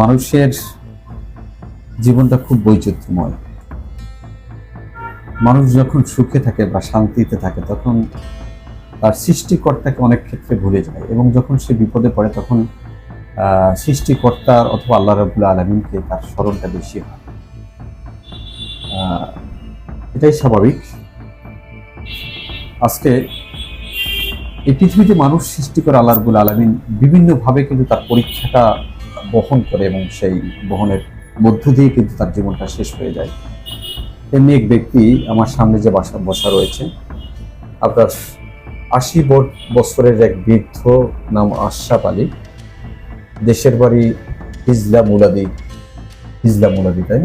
মানুষের জীবনটা খুব বৈচিত্র্যময়। মানুষ যখন সুখে থাকে বা শান্তিতে থাকে, তখন তার সৃষ্টিকর্তাকে অনেক ক্ষেত্রে ভুলে যায় এবং যখন সে বিপদে পড়ে, তখন সৃষ্টিকর্তার অথবা আল্লাহ রবুল্লা আলমিনকে তার স্মরণটা বেশি হয়। এটাই স্বাভাবিক। আজকে এই পৃথিবীতে মানুষ সৃষ্টি করে আল্লাহ রবুল আলমিন, বিভিন্নভাবে কিন্তু তার পরীক্ষাটা বহন করে এবং সেই বহনের মধ্য দিয়ে কিন্তু তার জীবনটা শেষ হয়ে যায়। তেমনি এক ব্যক্তি আমার সামনে যে বাসা, বসা রয়েছে, আপনার আশি বছরের এক বৃদ্ধ নাম আশরাফ আলী। দেশের বাড়ি হিজলা মুলাদি হিজলা মুলাদি, তাই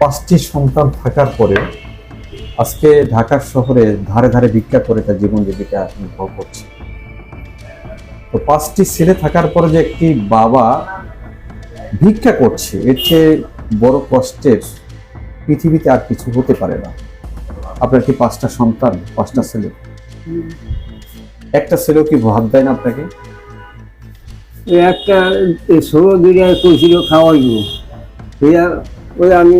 পাঁচটি সন্তান থাকার পরে আজকে ঢাকা শহরে ধারে ধারে ভিক্ষা করে তার জীবন জীবিকা নির্ভর করছে। তো পাঁচটি ছেলে থাকার পরে যে একটি বাবা ভিক্ষা করছে এর চেয়ে বড় কষ্টের পৃথিবীতে আর কিছু হতে পারে না। আপনার কি পাঁচটা সন্তান পাঁচটা ছেলে? একটা ছেলেও কি ভাত দেয় না আপনাকে? একটা ষোলো দিনে কইছিল খাওয়াইব। ওইয়া ওই আমি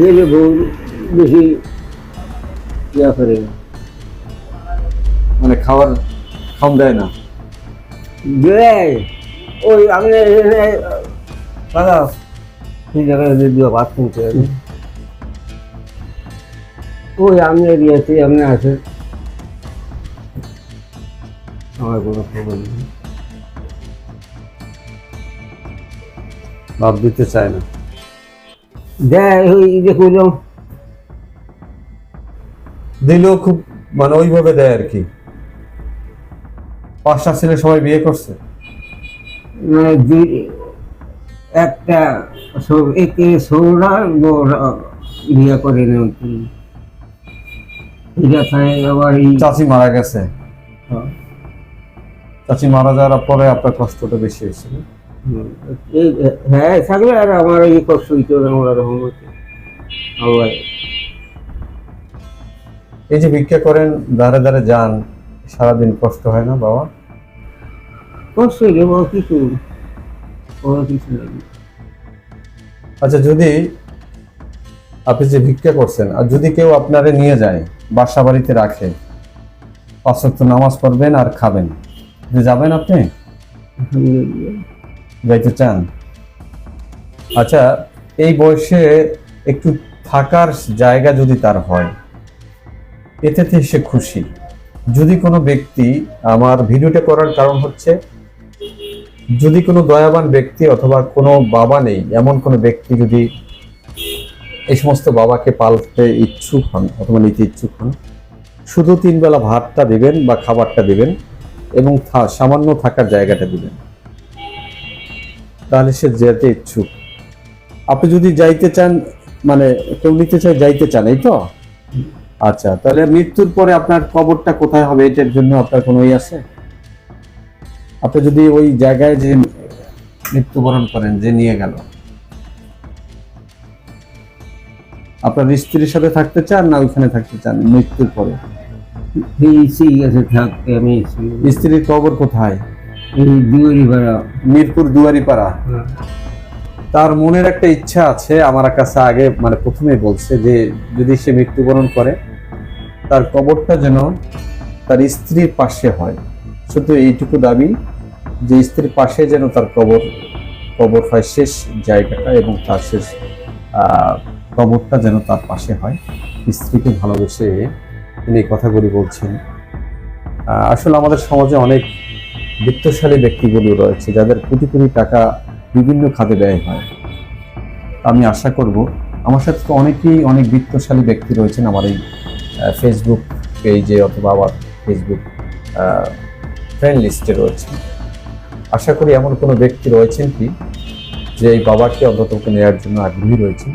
গেলে বউ বেশি ইয়া করে মানে খাওয়ার খাম দেয় না দেয় ওই আমি দাদা সেই জায়গায় ভাত কিনতে হবে ওই আমি দিয়েছি আপনি আছে আমার কোনো খবর নেই ভাত দিতে চায় না দেয় ওই দিলেও খুব মানে ওইভাবে দেয় আর কি পাঁচটা ছেলে সবাই বিয়ে করছে। মানে একটা একে বউরা বিয়ে করে আবার চাচি মারা গেছে। হ্যাঁ, চাচি মারা যাওয়ার পরে আপনার কষ্টটা বেশি হয়েছিল হ্যাঁ থাকলে আর আমার এই কষ্ট হইতো আমার আবার এই যে ভিক্ষা করেন দাঁড়ে দাঁড়ে যান সারাদিন কষ্ট হয় না বাবা? হইলে বড় কিছু বড় কিছু লাগে আচ্ছা যদি আপনি যে ভিক্ষা করছেন আর যদি কেউ আপনারে নিয়ে যায় বাসা বাড়িতে রাখে পাঁচ ওয়াক্ত নামাজ পড়বেন আর খাবেন যাবেন আপনি? যাইতে চান? আচ্ছা এই বয়সে একটু থাকার জায়গা যদি তার হয় এতে সে খুশি। যদি কোনো ব্যক্তি আমার ভিডিওটা করার কারণ হচ্ছে যদি কোনো দয়াবান ব্যক্তি অথবা কোনো বাবা নেই, এমন কোনো ব্যক্তি যদি এই সমস্ত বাবাকে পালতে ইচ্ছুক হন অথবা নিতে ইচ্ছুক হন, শুধু তিন বেলা ভাতটা দিবেন বা খাবারটা দিবেন এবং সামান্য থাকার জায়গাটা দিবেন, তাহলে সে যেতে ইচ্ছুক। আপনি যদি যাইতে চান মানে কেউ নিতে চায়, যাইতে চান, এই তো? আচ্ছা তাহলে মৃত্যুর পরে আপনার কবরটা কোথায় হবে? এটার জন্য আপনার কোনো ইয়ে আছে? আপনি যদি ওই জায়গায় যে মৃত্যুবরণ করেন যে নিয়ে গেল আপনার স্ত্রীর সাথে থাকতে চান না ওইখানে থাকতে চান মৃত্যুর পরে। স্ত্রীর কবর কোথায়? মিরপুর দুয়ারিপাড়া। তার মনের একটা ইচ্ছা আছে আমার কাছে আগে মানে প্রথমেই বলছে যে যদি সে মৃত্যুবরণ করে তার কবরটা যেন তার স্ত্রীর পাশে হয়। শুধু এইটুকু দাবি যে স্ত্রীর পাশে যেন তার কবর কবর হয় শেষ জায়গাটা এবং তার শেষ কবরটা যেন তার পাশে হয়। স্ত্রীকে ভালোবেসে তিনি এই কথাগুলি বলছেন। আসলে আমাদের সমাজে অনেক বিত্তশালী ব্যক্তিগুলো রয়েছে যাদের কোটি কোটি টাকা বিভিন্ন খাতে ব্যয় হয়। আমি আশা করব, আমার সাথে তো অনেকেই অনেক বিত্তশালী ব্যক্তি রয়েছেন আমার এই ফেসবুক পেজে অথবা আবার ফেসবুক ফ্রেন্ড লিস্টে রয়েছে। আশা করি এমন কোনো ব্যক্তি রয়েছেন কি, যে এই বাবাকে অন্তত নেওয়ার জন্য আগ্রহী রয়েছে